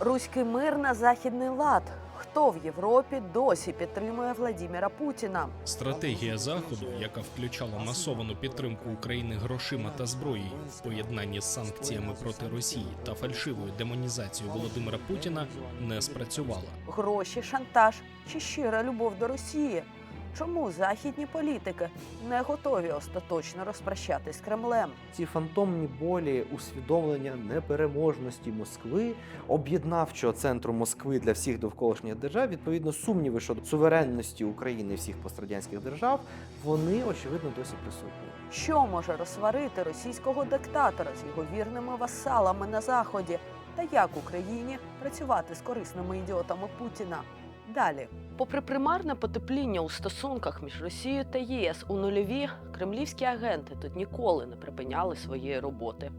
Руський мир на західний лад. Хто в Європі досі підтримує Владіміра Путіна? Стратегія заходу, яка включала масовану підтримку України грошима та зброєю поєднанні з санкціями проти Росії та фальшивою демонізацією Володимира Путіна, не спрацювала. Гроші, шантаж чи щира любов до Росії? Чому західні політики не готові остаточно розпрощатись з Кремлем? Ці фантомні болі усвідомлення непереможності Москви, об'єднавчого центру Москви для всіх довколишніх держав, відповідно, сумніви щодо суверенності України і всіх пострадянських держав, вони очевидно досі присутні. Що може розсварити російського диктатора з його вірними васалами на заході? Та як Україні працювати з корисними ідіотами Путіна? Далі, попри примарне потепління у стосунках між Росією та ЄС у нульові, кремлівські агенти тут ніколи не припиняли своєї роботи.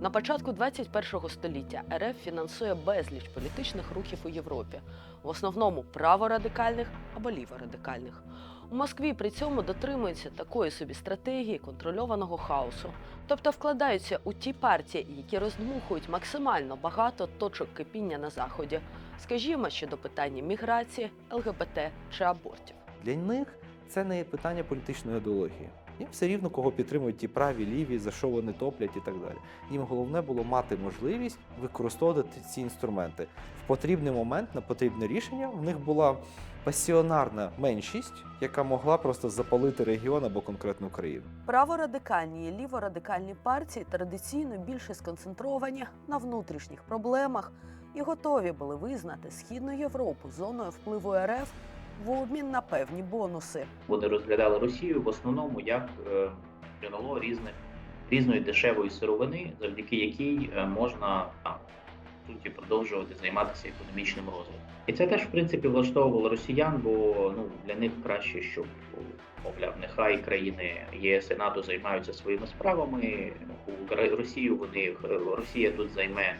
На початку 21 століття РФ фінансує безліч політичних рухів у Європі, в основному праворадикальних або ліворадикальних. У Москві при цьому дотримуються такої собі стратегії контрольованого хаосу, тобто вкладаються у ті партії, які роздмухують максимально багато точок кипіння на заході, скажімо, щодо питання міграції, ЛГБТ чи абортів. Для них це не питання політичної ідеології. Їм все рівно кого підтримують ті праві, ліві, за що вони топлять і так далі. Їм головне було мати можливість використовувати ці інструменти в потрібний момент на потрібне рішення. В них була пасіонарна меншість, яка могла просто запалити регіон або конкретну країну. Праворадикальні і ліворадикальні партії традиційно більше сконцентровані на внутрішніх проблемах і готові були визнати Східну Європу зоною впливу РФ в обмін на певні бонуси. Вони розглядали Росію в основному як е, джерело різних різної дешевої сировини, завдяки якій е, можна суті продовжувати займатися економічним розвитком. І це теж в принципі влаштовувало росіян, бо ну для них краще, щоб мовляв, нехай країни ЄС і НАТО займаються своїми справами. У Росію вони Росія тут займе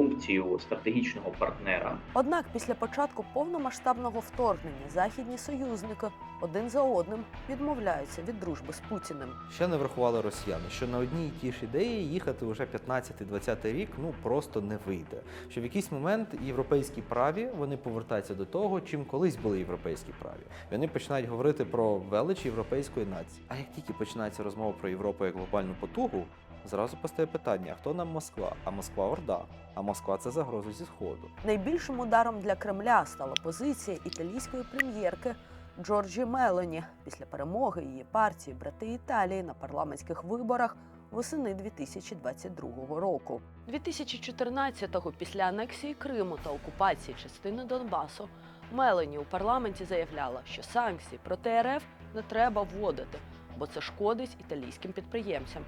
функцію стратегічного партнера. Однак після початку повномасштабного вторгнення західні союзники один за одним відмовляються від дружби з Путіним. Ще не врахували росіяни, що на одній і ті ж ідеї їхати вже 15-20 рік ну просто не вийде. Що в якийсь момент європейські праві вони повертаються до того, чим колись були європейські праві. Вони починають говорити про велич європейської нації. А як тільки починається розмова про Європу як глобальну потугу, зразу постає питання: хто нам Москва? А Москва Орда. А Москва це загроза зі сходу. Найбільшим ударом для Кремля стала позиція італійської прем'єрки Джорджі Мелоні після перемоги її партії Брати Італії на парламентських виборах восени 2022 року. 2014-го, після анексії Криму та окупації частини Донбасу, Мелоні у парламенті заявляла, що санкції проти РФ не треба вводити, бо це шкодить італійським підприємцям.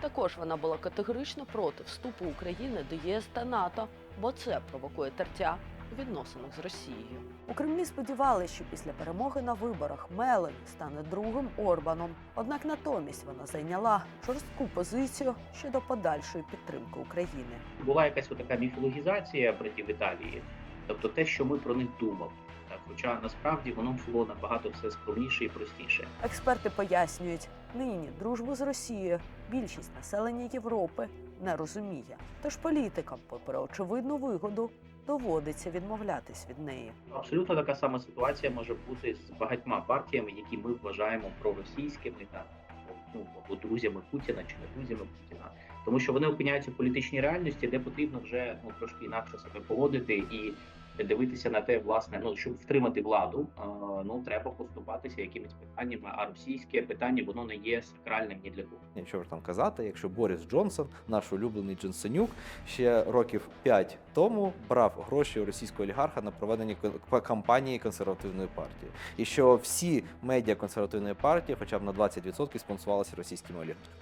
Також вона була категорично проти вступу України до ЄС та НАТО, бо це провокує тертя у відносинах з Росією. У Кремлі сподівалися, що після перемоги на виборах Мелані стане другим Орбаном. Однак натомість вона зайняла жорстку позицію щодо подальшої підтримки України. Була якась така міфологізація братів Італії, тобто те, що ми про них думали. Хоча насправді воно було набагато все скромніше і простіше. Експерти пояснюють, нині дружбу з Росією більшість населення Європи не розуміє. Тож політикам, попри очевидну вигоду, доводиться відмовлятись від неї. Абсолютно така сама ситуація може бути з багатьма партіями, які ми вважаємо проросійськими та ну, або друзями Путіна чи не друзями Путіна, тому що вони опиняються в політичній реальності, де потрібно вже ну трошки інакше себе поводити і дивитися на те, власне, ну щоб втримати владу, е, ну треба поступатися якимись питаннями. А російське питання воно не є сакральним ні для кого. Нічого ж там казати, якщо Борис Джонсон, наш улюблений Джонсонюк, ще років 5 тому брав гроші у російського олігарха на проведення кампанії консервативної партії, і що всі медіа консервативної партії, хоча б на 20% спонсувалися російськими олігархами.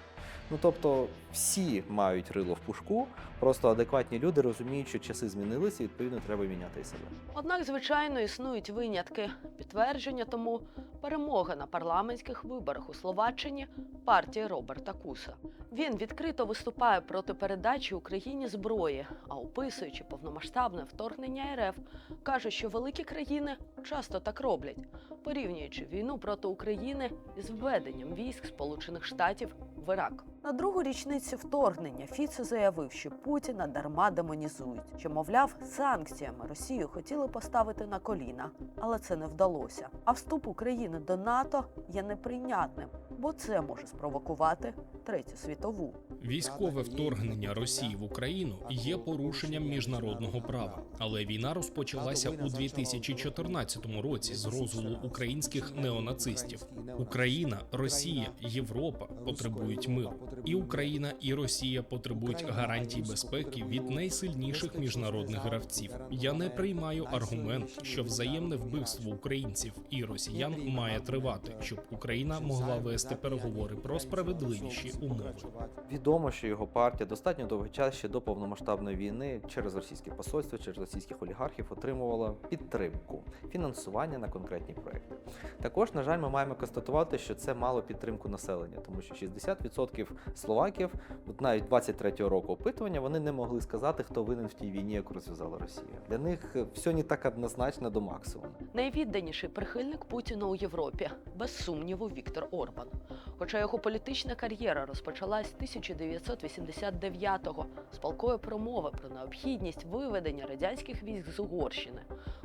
Ну тобто всі мають рило в пушку, просто адекватні люди розуміють, що часи змінилися, і відповідно треба міняти себе. Однак, звичайно, існують винятки. Підтвердження тому перемога на парламентських виборах у Словаччині партії Роберта Куса. Він відкрито виступає проти передачі Україні зброї, а описуючи повномасштабне вторгнення РФ, каже, що великі країни часто так роблять, порівнюючи війну проти України із введенням військ Сполучених Штатів в Ірак. На другу річницю вторгнення Фіцо заявив, що Путіна дарма демонізують, що, мовляв, санкціями Росію хотіли поставити на коліна, але це не вдалося. А вступ України до НАТО є неприйнятним, бо це може спровокувати третю світову. Військове вторгнення Росії в Україну є порушенням міжнародного права, але війна розпочалася у 2014 році з розгулу українських неонацистів. Україна, Росія, Європа потребують миру. І Україна, і Росія потребують гарантій безпеки від найсильніших міжнародних гравців. Я не приймаю аргумент, що взаємне вбивство українців і росіян має тривати, щоб Україна могла вести переговори про справедливіші умови. Відомо, що його партія достатньо довгий час ще до повномасштабної війни через російське посольство, через російських олігархів отримувала підтримку, фінансування на конкретні проекти. Також, на жаль, ми маємо констатувати, що це мало підтримку населення, тому що 60% словаків, от навіть 23-го року опитування, вони не могли сказати, хто винен в тій війні, яку розв'язала Росія. Для них все не так однозначно до максимуму. Найвідданіший прихильник Путіна у Європі, без сумніву, Віктор Орбан. Хоча його політична кар'єра розпочалась 1989-го з палкої промови про необхідність виведення радянських військ з Угорщини.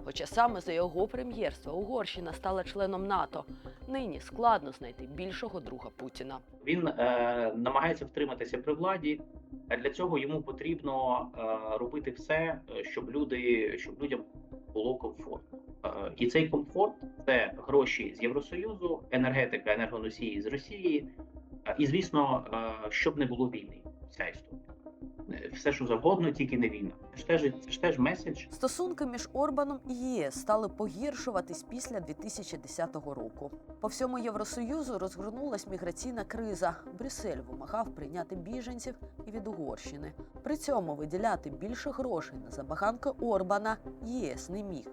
Хоча саме за його прем'єрства Угорщина стала членом НАТО, нині складно знайти більшого друга Путіна. Він е, намагається втриматися при владі. а Для цього йому потрібно е, робити все, е, щоб люди, щоб людям було комфортно. Е, і цей комфорт гроші з Євросоюзу, енергетика, енергоносії з Росії, е, і звісно, е, щоб не було війни. Вся історія. Все, що завгодно, тільки не війна. Це ж теж, це ж теж меседж. Стосунки між Орбаном і ЄС стали погіршуватись після 2010 року. По всьому Євросоюзу розгорнулась міграційна криза. Брюссель вимагав прийняти біженців і від Угорщини. При цьому виділяти більше грошей на забаганки Орбана ЄС не міг.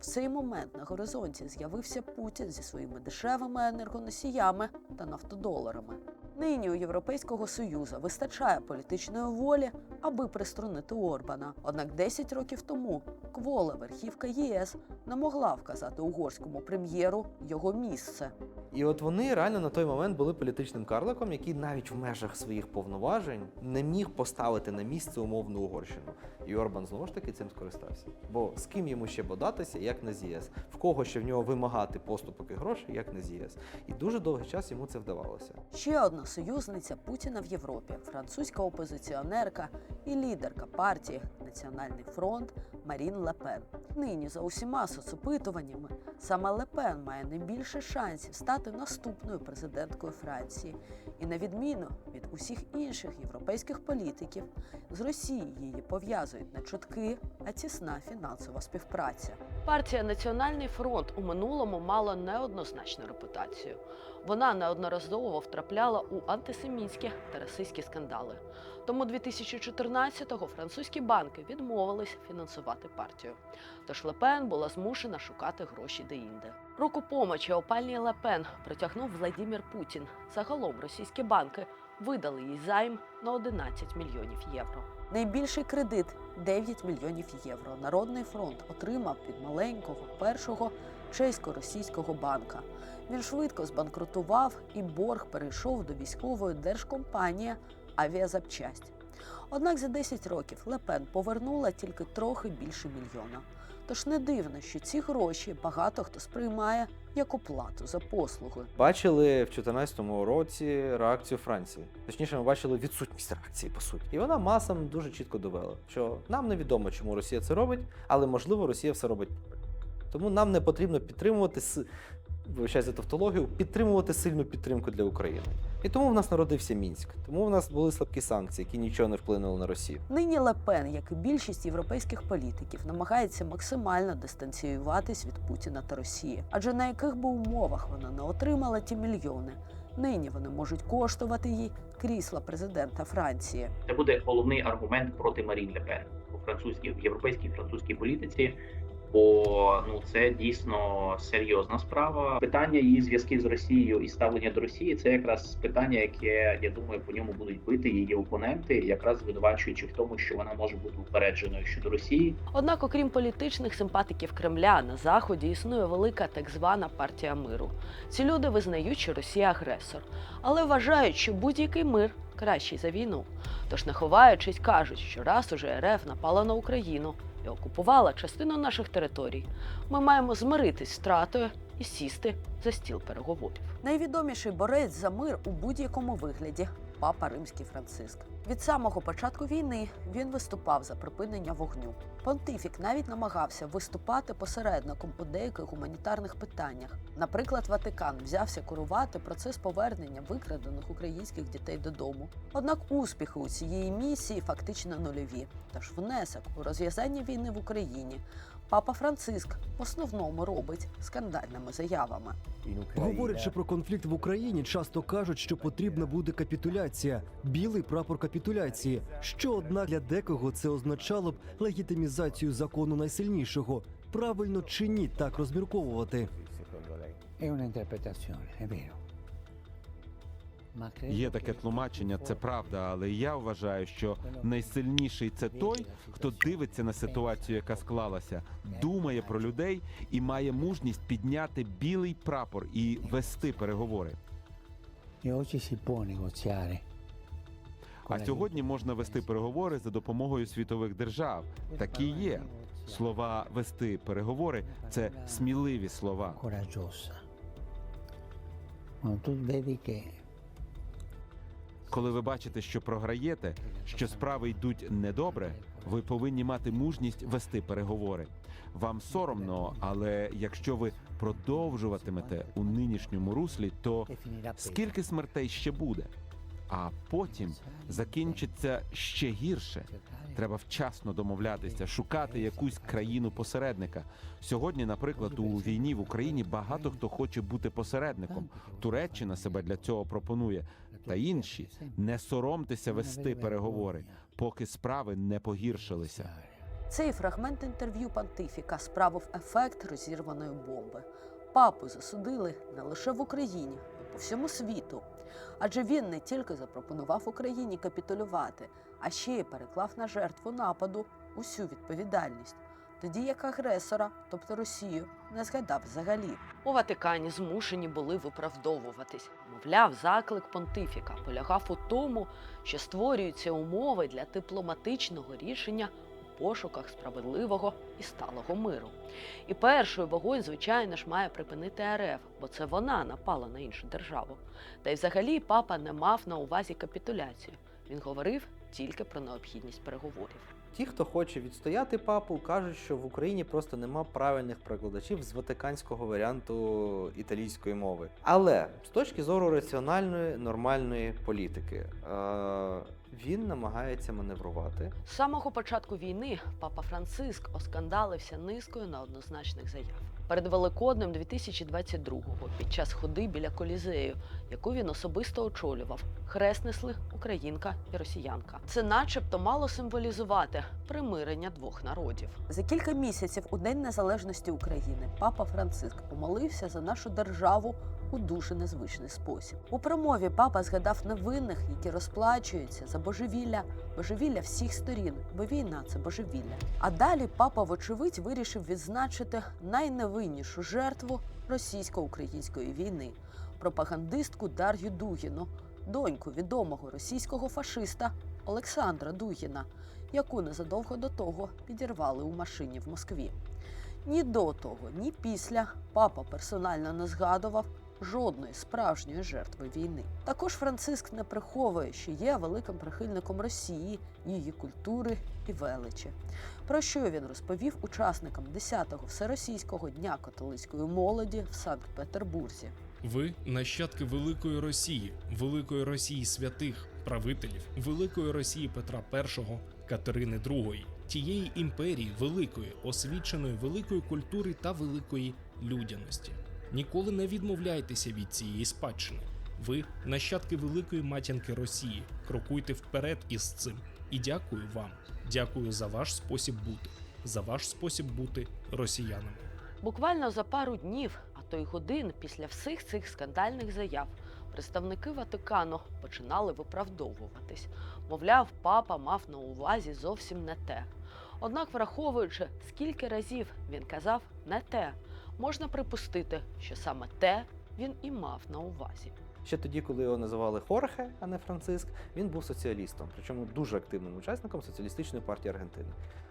В цей момент на горизонті з'явився Путін зі своїми дешевими енергоносіями та нафтодоларами. Нині у Європейського союзу вистачає політичної волі, аби приструнити Орбана. Однак 10 років тому квола верхівка ЄС не могла вказати угорському прем'єру його місце. І от вони реально на той момент були політичним карликом, який навіть в межах своїх повноважень не міг поставити на місце умовну Угорщину. І Орбан знову ж таки цим скористався. Бо з ким йому ще бодатися, як не з ЄС? В кого ще в нього вимагати поступок і грошей, як не з ЄС? І дуже довгий час йому це вдавалося. Ще одна союзниця Путіна в Європі французька опозиціонерка і лідерка партії Національний фронт Марін Лепен. Нині за усіма соцопитуваннями саме Лепен має найбільше шансів стати наступною президенткою Франції. І на відміну від усіх інших європейських політиків, з Росією її пов'язують не чутки, а тісна фінансова співпраця. Партія Національний фронт у минулому мала неоднозначну репутацію. Вона неодноразово втрапляла у антисемітські та расистські скандали. Тому 2014-го французькі банки відмовились фінансувати партію. Тож Лепен була змушена шукати гроші деінде. Руку помочі опальній Лепен протягнув Владімір Путін. Загалом російські банки видали їй займ на 11 мільйонів євро. Найбільший кредит 9 мільйонів євро. Народний фронт отримав від маленького першого чесько-російського банка. Він швидко збанкрутував, і борг перейшов до військової держкомпанії Авіазапчасть. Однак за 10 років Лепен повернула тільки трохи більше мільйона. Тож не дивно, що ці гроші багато хто сприймає як оплату за послуги. Бачили в 2014 році реакцію Франції. Точніше, ми бачили відсутність реакції, по суті. І вона масам дуже чітко довела, що нам невідомо, чому Росія це робить, але можливо Росія все робить. Тому нам не потрібно підтримувати вибачаю за тавтологію, підтримувати сильну підтримку для України. І тому в нас народився Мінськ. Тому в нас були слабкі санкції, які нічого не вплинули на Росію. Нині Лепен, як і більшість європейських політиків, намагається максимально дистанціюватись від Путіна та Росії. Адже на яких би умовах вона не отримала ті мільйони, нині вони можуть коштувати їй крісла президента Франції. Це буде головний аргумент проти Марін Ле Пен у французькій в європейській французькій політиці. Бо ну це дійсно серйозна справа. Питання її зв'язків з Росією і ставлення до Росії це якраз питання, яке я думаю, по ньому будуть бити її опоненти, якраз звинувачуючи в тому, що вона може бути упередженою щодо Росії. Однак, окрім політичних симпатиків Кремля, на заході існує велика так звана партія миру. Ці люди визнають, що Росія агресор, але вважають, що будь-який мир кращий за війну. Тож, не ховаючись, кажуть, що раз уже РФ напала на Україну і окупувала частину наших територій, ми маємо змиритись з втратою і сісти за стіл переговорів. Найвідоміший борець за мир у будь-якому вигляді папа Римський Франциск. Від самого початку війни він виступав за припинення вогню. Понтифік навіть намагався виступати посередником у деяких гуманітарних питаннях. Наприклад, Ватикан взявся курувати процес повернення викрадених українських дітей додому. Однак успіхи у цієї місії фактично нульові. Тож внесок у розв'язання війни в Україні папа Франциск в основному робить скандальними заявами. Говорячи про конфлікт в Україні, часто кажуть, що потрібна буде капітуляція, білий прапор капітуляції. Що однак для декого це означало б легітимізацію закону найсильнішого. Правильно чи ні так розмірковувати? È un'interpretazione, è vero. Є таке тлумачення, це правда, але я вважаю, що найсильніший це той, хто дивиться на ситуацію, яка склалася, думає про людей і має мужність підняти білий прапор і вести переговори. А сьогодні можна вести переговори за допомогою світових держав. Такі є. Слова вести переговори це сміливі слова. Коли ви бачите, що програєте, що справи йдуть недобре, ви повинні мати мужність вести переговори. Вам соромно, але якщо ви продовжуватимете у нинішньому руслі, то скільки смертей ще буде? А потім закінчиться ще гірше. Треба вчасно домовлятися, шукати якусь країну посередника. Сьогодні, наприклад, у війні в Україні багато хто хоче бути посередником. Туреччина себе для цього пропонує. Та інші не соромтеся вести переговори, поки справи не погіршилися. Цей фрагмент інтерв'ю понтифіка справив ефект розірваної бомби. Папу засудили не лише в Україні, а по всьому світу. Адже він не тільки запропонував Україні капітулювати, а ще й переклав на жертву нападу усю відповідальність. Тоді як агресора, тобто Росію, не згадав взагалі. У Ватикані змушені були виправдовуватись. Мовляв, заклик понтифіка полягав у тому, що створюються умови для дипломатичного рішення у пошуках справедливого і сталого миру. І першою вогонь, звичайно ж, має припинити РФ, бо це вона напала на іншу державу. Та й взагалі папа не мав на увазі капітуляцію. Він говорив тільки про необхідність переговорів. Ті, хто хоче відстояти папу, кажуть, що в Україні просто нема правильних перекладачів з ватиканського варіанту італійської мови. Але з точки зору раціональної нормальної політики, е- він намагається маневрувати. З самого початку війни папа Франциск оскандалився низкою неоднозначних заяв. Перед Великоднем 2022-го, під час ходи біля колізею, яку він особисто очолював, хрест несли українка і росіянка. Це, начебто, мало символізувати примирення двох народів. За кілька місяців у День Незалежності України папа Франциск помолився за нашу державу у дуже незвичний спосіб. У промові папа згадав невинних, які розплачуються за божевілля, божевілля всіх сторін, бо війна це божевілля. А далі папа, вочевидь, вирішив відзначити найневиннішу жертву російсько-української війни пропагандистку Дар'ю Дугіну, доньку відомого російського фашиста Олександра Дугіна, яку незадовго до того підірвали у машині в Москві. Ні до того, ні після папа персонально не згадував жодної справжньої жертви війни. Також Франциск не приховує, що є великим прихильником Росії, її культури і величі. Про що він розповів учасникам 10-го всеросійського дня католицької молоді в Санкт-Петербурзі. Ви нащадки великої Росії, великої Росії святих, правителів, великої Росії Петра І, Катерини II, тієї імперії великої, освіченої великої культури та великої людяності. Ніколи не відмовляйтеся від цієї спадщини. Ви нащадки великої матінки Росії. Крокуйте вперед із цим. І дякую вам. Дякую за ваш спосіб бути. за ваш спосіб бути росіянином. Буквально за пару днів, а то й годин після всіх цих скандальних заяв, представники Ватикану починали виправдовуватись. Мовляв, папа мав на увазі зовсім не те. Однак, враховуючи, скільки разів він казав не те, можна припустити, що саме те він і мав на увазі. Ще тоді, коли його називали Хорхе, а не Франциск, він був соціалістом, причому дуже активним учасником соціалістичної партії Аргентини.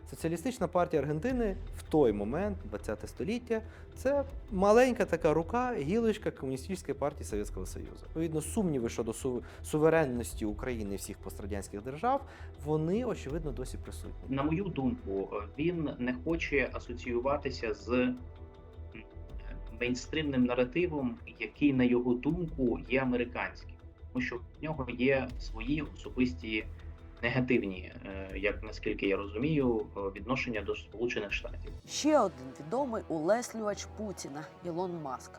Соціалістична партія Аргентини в той момент, 20 століття, це маленька така рука, гілочка комуністичної партії Совєтського Союзу. Відповідно, сумніви щодо су- суверенності України і всіх пострадянських держав, вони очевидно досі присутні. На мою думку, він не хоче асоціюватися з мейнстримним наративом, який, на його думку, є американським, тому що в нього є свої особисті негативні, е, як наскільки я розумію, е, відношення до Сполучених Штатів. Ще один відомий улеслювач Путіна Ілон Маск.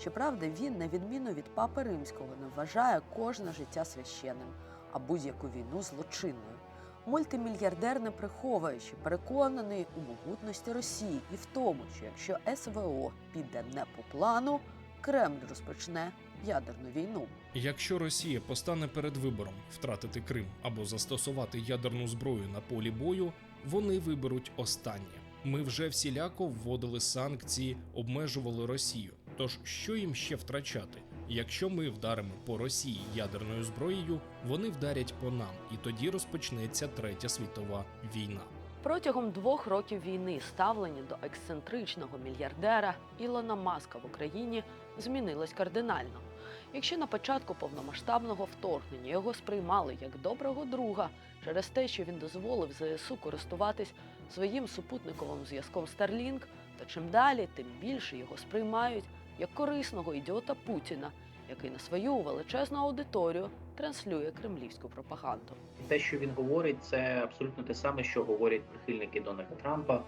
Щоправда, він, на відміну від папи римського, не вважає кожне життя священним, а будь-яку війну злочинною. Мультимільярдер не приховує, переконаний у могутності Росії і в тому, що якщо СВО піде не по плану, Кремль розпочне ядерну війну. Якщо Росія постане перед вибором втратити Крим або застосувати ядерну зброю на полі бою, вони виберуть останнє. Ми вже всіляко вводили санкції, обмежували Росію. Тож що їм ще втрачати? Якщо ми вдаримо по Росії ядерною зброєю, вони вдарять по нам, і тоді розпочнеться третя світова війна. Протягом двох років війни ставлення до ексцентричного мільярдера Ілона Маска в Україні змінилось кардинально. Якщо на початку повномасштабного вторгнення його сприймали як доброго друга через те, що він дозволив ЗСУ користуватись своїм супутниковим зв'язком Starlink, то чим далі, тим більше його сприймають як корисного ідіота Путіна, який на свою величезну аудиторію транслює кремлівську пропаганду. Те, що він говорить, це абсолютно те саме, що говорять прихильники Дональда Трампа.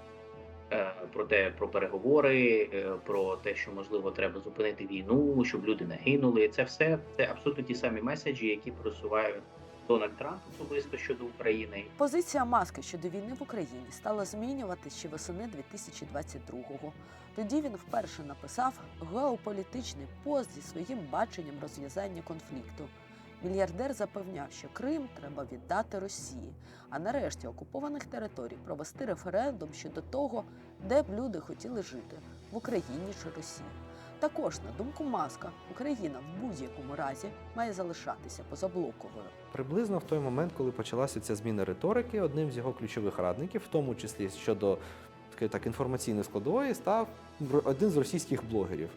е, Про те, про переговори, е, про те, що можливо треба зупинити війну, щоб люди не гинули. Це все це абсолютно ті самі меседжі, які просуває Дональд Трамп особисто щодо України. Позиція маски щодо війни в Україні стала змінюватись ще восени 2022-го. Тоді він вперше написав геополітичний пост зі своїм баченням розв'язання конфлікту. Мільярдер запевняв, що Крим треба віддати Росії, а нарешті окупованих територій провести референдум щодо того, де б люди хотіли жити в Україні чи Росії. Також, на думку Маска, Україна в будь-якому разі має залишатися позаблоковою. Приблизно в той момент, коли почалася ця зміна риторики, одним з його ключових радників, в тому числі щодо так інформаційної складової, став один з російських блогерів,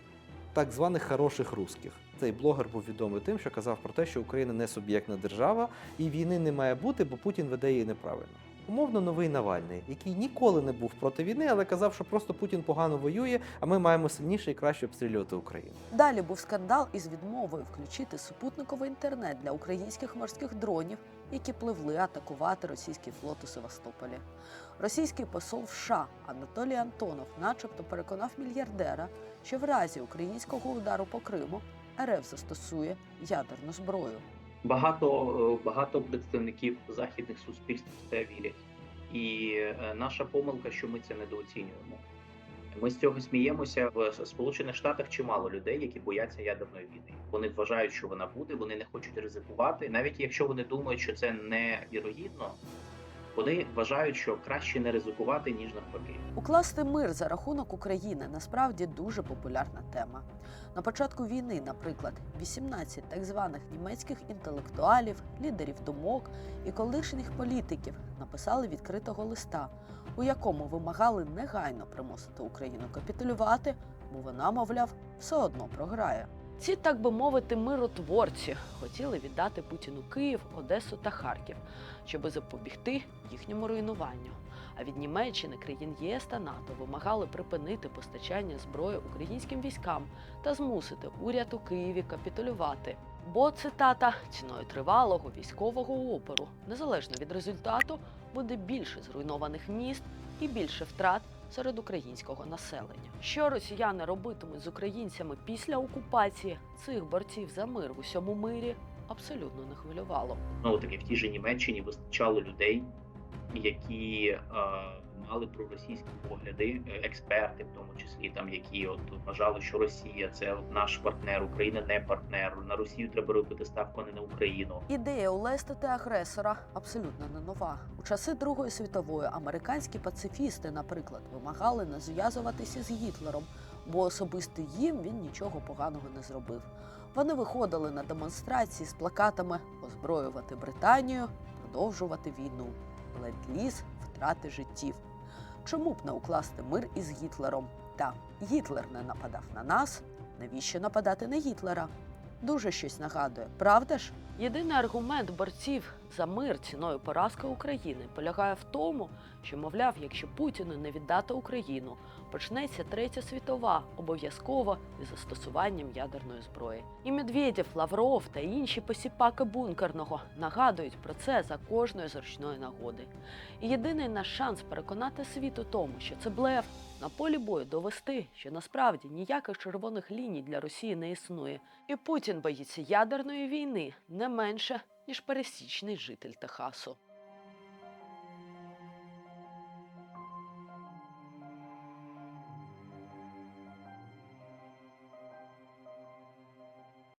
так званих хороших русських. Цей блогер був відомий тим, що казав про те, що Україна не суб'єктна держава і війни не має бути, бо Путін веде її неправильно. Умовно новий Навальний, який ніколи не був проти війни, але казав, що просто Путін погано воює, а ми маємо сильніше і краще обстрілювати Україну. Далі був скандал із відмовою включити супутниковий інтернет для українських морських дронів, які пливли атакувати російський флот у Севастополі. Російський посол в США Анатолій Антонов, начебто, переконав мільярдера, що в разі українського удару по Криму РФ застосує ядерну зброю. Багато е, багато представників західних суспільств в це вірять, і е, наша помилка, що ми це недооцінюємо. Ми з цього сміємося в Сполучених Штатах. Чимало людей, які бояться ядерної війни. Вони вважають, що вона буде, вони не хочуть ризикувати, навіть якщо вони думають, що це невірогідно. Вони вважають, що краще не ризикувати ніж навпаки. Укласти мир за рахунок України насправді дуже популярна тема. На початку війни, наприклад, 18 так званих німецьких інтелектуалів, лідерів думок і колишніх політиків написали відкритого листа, у якому вимагали негайно примусити Україну капітулювати, бо вона, мовляв, все одно програє. Ці, так би мовити, миротворці хотіли віддати Путіну Київ, Одесу та Харків, щоби запобігти їхньому руйнуванню. А від Німеччини, країн ЄС та НАТО вимагали припинити постачання зброї українським військам та змусити уряд у Києві капітулювати. Бо цитата ціною тривалого військового опору, незалежно від результату, буде більше зруйнованих міст і більше втрат серед українського населення. Що росіяни робитимуть з українцями після окупації цих борців за мир в усьому мирі абсолютно не хвилювало. знову таки в тій же Німеччині вистачало людей, які е, мали проросійські погляди, е, експерти, в тому числі там, які от вважали, що Росія це от наш партнер, Україна не партнер. На Росію треба робити ставку, а не на Україну. Ідея улестити агресора абсолютно не нова. У часи Другої світової американські пацифісти, наприклад, вимагали не зв'язуватися з Гітлером, бо особисто їм він нічого поганого не зробив. Вони виходили на демонстрації з плакатами озброювати Британію, продовжувати війну, ленд-ліз, втрати життів. Чому б не укласти мир із Гітлером? Та Гітлер не нападав на нас. Навіщо нападати на Гітлера? Дуже щось нагадує, правда ж? Єдиний аргумент борців за мир ціною поразки України полягає в тому, що, мовляв, якщо Путіну не віддати Україну, почнеться третя світова, обов'язково із застосуванням ядерної зброї. І Медведєв, Лавров та інші посіпаки бункерного нагадують про це за кожної зручної нагоди. І єдиний наш шанс переконати світ у тому, що це блеф, на полі бою довести, що насправді ніяких червоних ліній для Росії не існує, і Путін боїться ядерної війни не менше ніж пересічний житель Техасу.